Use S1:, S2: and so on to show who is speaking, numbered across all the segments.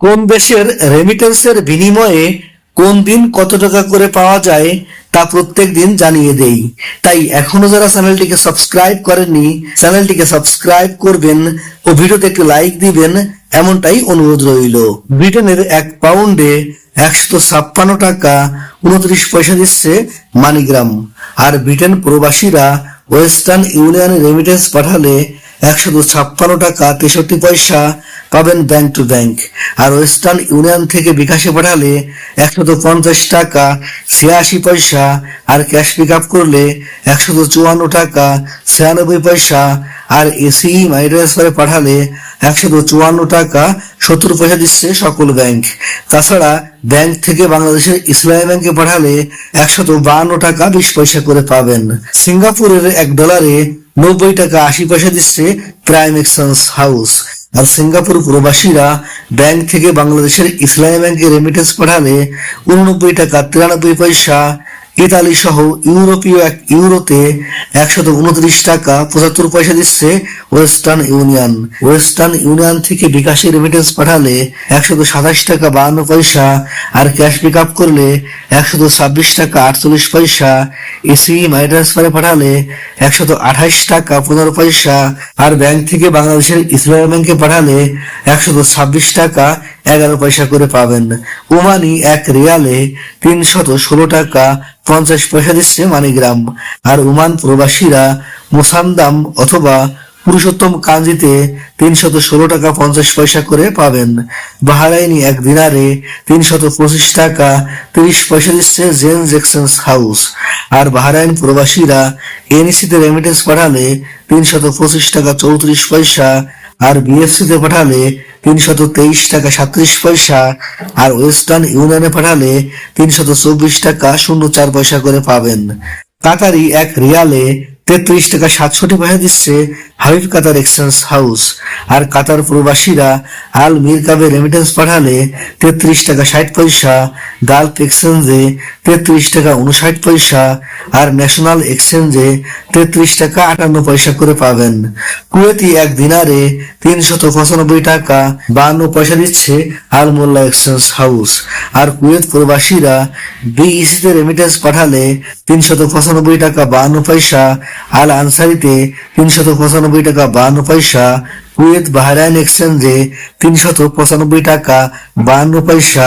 S1: কোন দেশের রেমিটেন্সের বিনিময়ে কোন দিন কত টাকা করে পাওয়া যায় তা প্রত্যেক দিন জানিয়ে দেই। তাই এখনও যারা চ্যানেলটিকে সাবস্ক্রাইব করেননি, চ্যানেলটিকে সাবস্ক্রাইব করবেন ও ভিডিওতে একটু লাইক দিবেন, এমনটাই অনুরোধ রইল। ব্রিটেনের এক পাউন্ডে একশত ছাপ্পান্ন টাকা উনত্রিশ পয়সা দিচ্ছে মানিগ্রাম। আর ব্রিটেন প্রবাসীরা ওয়েস্টার্ন ইউনিয়ন রেমিটেন্স পাঠালে একশত ছাপ্পান্ন টাকা, তেষট্টি পয়সা পাবেন ব্যাংক টু ব্যাংক আর ওয়েস্টার্ন ইউনিয়ন থেকে বিকাশে পাঠালে একশত পঞ্চাশ টাকা, ছিয়াশি পয়সা। আর ক্যাশ পিক আপ করলে একশত চুয়ান্ন টাকা, ছিয়ানব্বই পয়সা। আর এসি মাই ট্রান্সফারে পাঠালে একশত চুয়ান্ন টাকা, সত্তর পয়সা দিচ্ছে সকল ব্যাংক তাছাড়া ব্যাংক থেকে বাংলাদেশের ইসলামী ব্যাংকে পাঠালে একশত বাহান্ন টাকা, বিশ পয়সা করে পাবেন। সিঙ্গাপুরের এক ডলারে নব্বই টাকা আশি পয়সা দিচ্ছে প্রাইম এক্সচেঞ্জ হাউস আর সিঙ্গাপুর প্রবাসীরা ব্যাংক থেকে বাংলাদেশের ইসলামী ব্যাংকে রেমিটেন্স পাঠালে উননব্বই টাকা তিরানব্বই পয়সা ইতালি সহ ইউরোপীয় এক ইউরোতে একশত উনত্রিশ টাকা পঁচাত্তর পয়সা দিচ্ছে ওয়েস্টার্ন ইউনিয়ন। ওয়েস্টার্ন ইউনিয়ন থেকে বিকাশে রেমিটেন্স পাঠালে একশত সাতাশ টাকা বাহান্ন পয়সা আর ক্যাশ পিক আপ করলে একশত ছাব্বিশ টাকা আটচল্লিশ পয়সা। এসি মাই ট্রান্সফারে পাঠালে একশত আঠাশ টাকা পনেরো পয়সা আর ব্যাংক থেকে বাংলাদেশের ইসলামী ব্যাংকে পাঠালে একশত ছাব্বিশ টাকা এগারো পয়সা করে পাবেন। ওমানি এক রিয়ালে তিনশত ষোলো টাকা পঞ্চাশ পয়সা দিচ্ছে মানিগ্রাম। আর ওমান প্রবাসীরা মোসান্দাম অথবা পুরুষোত্তম কাঞ্জিতে তিনশত ষোলো টাকা পঞ্চাশ পয়সা করে পাবেন। বাহারাইনি এক দিনারে তিনশত পঁচিশ টাকা তিরিশ পয়সা দিচ্ছে জেন্স এক্সচেঞ্জ হাউস। আর বাহারাইন প্রবাসীরা এনইসিতে রেমিটেন্স পাঠালে তিনশত পঁচিশ টাকা চৌত্রিশ পয়সা আর বিএফসিতে পাঠালে তিনশত তেইশ টাকা সাতত্রিশ পয়সা, আর ওয়েস্টার্ন ইউনিয়নে পাঠালে তিনশত চব্বিশ টাকা শূন্য চার পয়সা করে পাবেন। কাতারি এক রিয়ালে তেত্রিশ টাকা সাতষট্টি পয়সা দিচ্ছে হাবিব কাতার এক্সচেঞ্জ হাউস আর কাতার প্রবাসীরা আল মিরকাবে রেমিটেন্স পাঠালে তেত্রিশ টাকা ষাট পয়সা, গালফ এক্সচেঞ্জে তেত্রিশ টাকা উনষাট পয়সা আর ন্যাশনাল এক্সচেঞ্জে তেত্রিশ টাকা আটান্ন পয়সা করে পাবেন। কুয়েতি এক দিনারে তিনশত পঁচানব্বই টাকা বান্ন পয়সা দিচ্ছে আল মোল্লা এক্সচেঞ্জ হাউস। আর কুয়েত প্রবাসীরা বিইসিতে রেমিটেন্স পাঠালে তিনশত পঁচানব্বই টাকা বান্ন পয়সা আল আনসারিতে তিনশত পঁচানব্বই টাকা বান্ন পয়সা, কুয়েত বাহরাইন এক্সচেঞ্জে তিনশত পঁচানব্বই টাকা বাহান্ন পয়সা,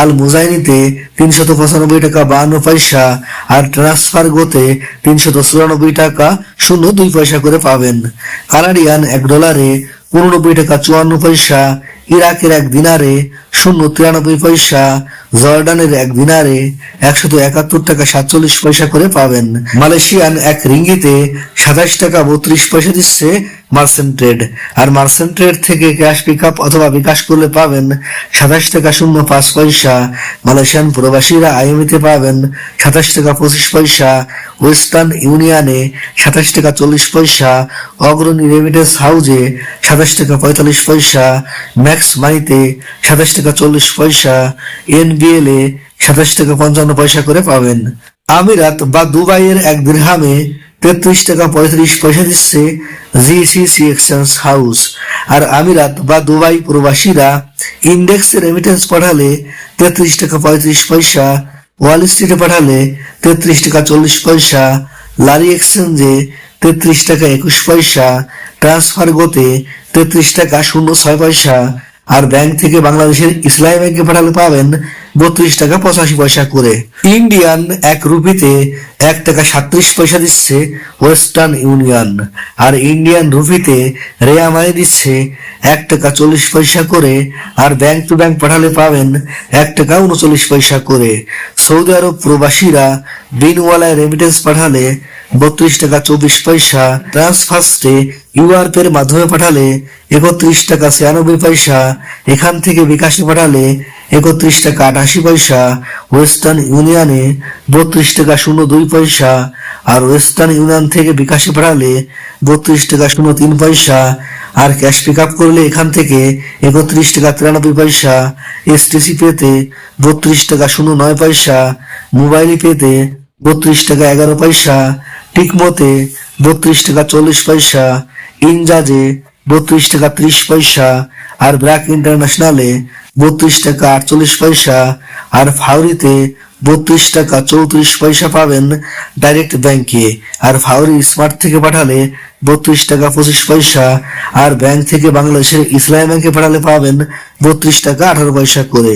S1: আল মুজাইনিতে তিনশত পঁচানব্বই টাকা বাহান্ন পয়সা, আর ট্রান্সফার গোতে তিনশত চুরানব্বই টাকা শূন্য দুই পয়সা করে পাবেন। কানাডিয়ান এক ডলারে উননব্বই টাকা চুয়ান্ন পয়সা, ইরাকের এক দিনারে শূন্য তিরানব্বই পয়সা, জর্ডানের এক দিনারে একশত একাত্তর টাকা সাতচল্লিশ পয়সা করে পাবেন। মালয়েশিয়ান এক রিঙ্গিতে সাতাশ টাকা বত্রিশ পয়সা দিচ্ছে মার্সেন্ট ট্রেড। আর মার্সেন্ট ট্রেড থেকে ক্যাশ পিক আপ অথবা বিকাশ করলে পাবেন সাতাশ টাকা শূন্য পাঁচ পয়সা। মালয়েশিয়ান প্রবাসীরা আইএমইতে পাবেন সাতাশ টাকা পঁচিশ পয়সা। ওয়েস্টার্ন ইউনিয়নে সাতাশ টাকা চল্লিশ পয়সা। অগ্রণী রেমিটেন্স হাউজে সাতাশ টাকা পঁয়তাল্লিশ পয়সা, ম্যাক্স মানিতে সাতাশ টাকা চল্লিশ পয়সা, এনবিএল এ সাতাশ টাকা পঞ্চান্ন পয়সা করে পাবেন। আমিরাত বা দুবাইয়ের এক দিরহামে তেত্রিশ টাকা পঁয়ত্রিশ পয়সা দিচ্ছে জিসিসি এক্সচেঞ্জ হাউস। আর আমিরাত বা দুবাই প্রবাসীরা ইন্ডেক্স রেমিটেন্স পাঠালে তেত্রিশ টাকা পঁয়ত্রিশ পয়সা, ওয়াল স্ট্রিটে পাঠালে তেত্রিশ টাকা চল্লিশ পয়সা, লারি এক্সচেঞ্জে তেত্রিশ টাকা একুশ পয়সা ট্রান্সফার গোতে তেত্রিশ টাকা শূন্য ছয় পয়সা, আর ব্যাংক থেকে বাংলাদেশের ইসলামী ব্যাংকে পাঠালে পাবেন বত্রিশ টাকা পঁচাশি পয়সা করে। ইন্ডিয়ান এক রুপিতে এক টাকা সাত্রিশ পয়সা দিচ্ছে ওয়েস্টার্ন ইউনিয়ন আর ইন্ডিয়ান রুপিতে রেয়া মানি দিচ্ছে এক টাকা চল্লিশ পয়সা করে, আর ব্যাংক টু ব্যাংক পাঠালে পাবেন এক টাকা উনচল্লিশ পয়সা করে। সৌদি আরব প্রবাসীরা বিনওয়ালায় রেমিটেন্স পাঠালে বত্রিশ টাকা চব্বিশ পয়সা ট্রান্সফার্স্টে ইউআরপের মাধ্যমে পাঠালে একত্রিশ টাকা ছিয়ানব্বই পয়সা, এখান থেকে বিকাশে পাঠালে একত্রিশ টাকা আটাশি পয়সা ওয়েস্টার্ন ইউনিয়নে বত্রিশ টাকা শূন্য দুই পয়সা আর ওয়েস্টার্ন ইউনিয়ন থেকে বিকাশে পাঠালে বত্রিশ টাকা শূন্য তিন পয়সা আর ক্যাশ পিক আপ করলে এখান থেকে একত্রিশ টাকা তিরানব্বই পয়সা এসটিসি পেতে বত্রিশ টাকা শূন্য নয় পয়সা মোবাইল পেতে বত্রিশ টাকা এগারো পয়সা, টিকমতে বত্রিশ টাকা চল্লিশ পয়সা, ইনজাজে বত্রিশ টাকা ত্রিশ পয়সা, আর ব্র্যাক ইন্টারন্যাশনালে বত্রিশ টাকা আটচল্লিশ পয়সা আর ফাউরিতে বত্রিশ টাকা চৌত্রিশ পয়সা পাবেন ডাইরেক্ট ব্যাংকে আর ফাউরি স্মার্ট থেকে পাঠালে বত্রিশ টাকা পঁচিশ পয়সা। আর ব্যাংক থেকে বাংলাদেশের ইসলামী ব্যাংকে পাঠালে পাবেন বত্রিশ টাকা আঠারো পয়সা করে।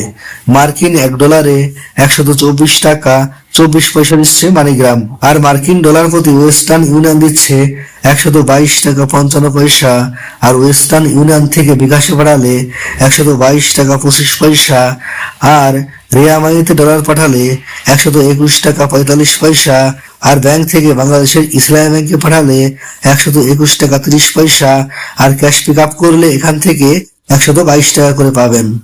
S1: মার্কিন এক ডলারে একশত চব্বিশ টাকা চব্বিশ পয়সা দিচ্ছে মানিগ্রাম। আর মার্কিন ডলার প্রতি ওয়েস্টার্ন ইউনিয়ন দিচ্ছে একশত বাইশ টাকা পঞ্চান্ন পয়সা। আর ওয়েস্টার্ন ইউনিয়ন থেকে বিকাশে পাঠালে একশত বাইশ টাকা পঁচিশ পয়সা। আর রিয়ামাইতে ডলার পাঠালে একশত একুশ টাকা পঁয়তাল্লিশ পয়সা। আর ব্যাংক থেকে বাংলাদেশের ইসলামী ব্যাংকে পাঠালে একশত একুশ টাকা ত্রিশ পয়সা। আর ক্যাশ পিক আপ করলে এখান থেকে একশত বাইশ টাকা করে পাবেন।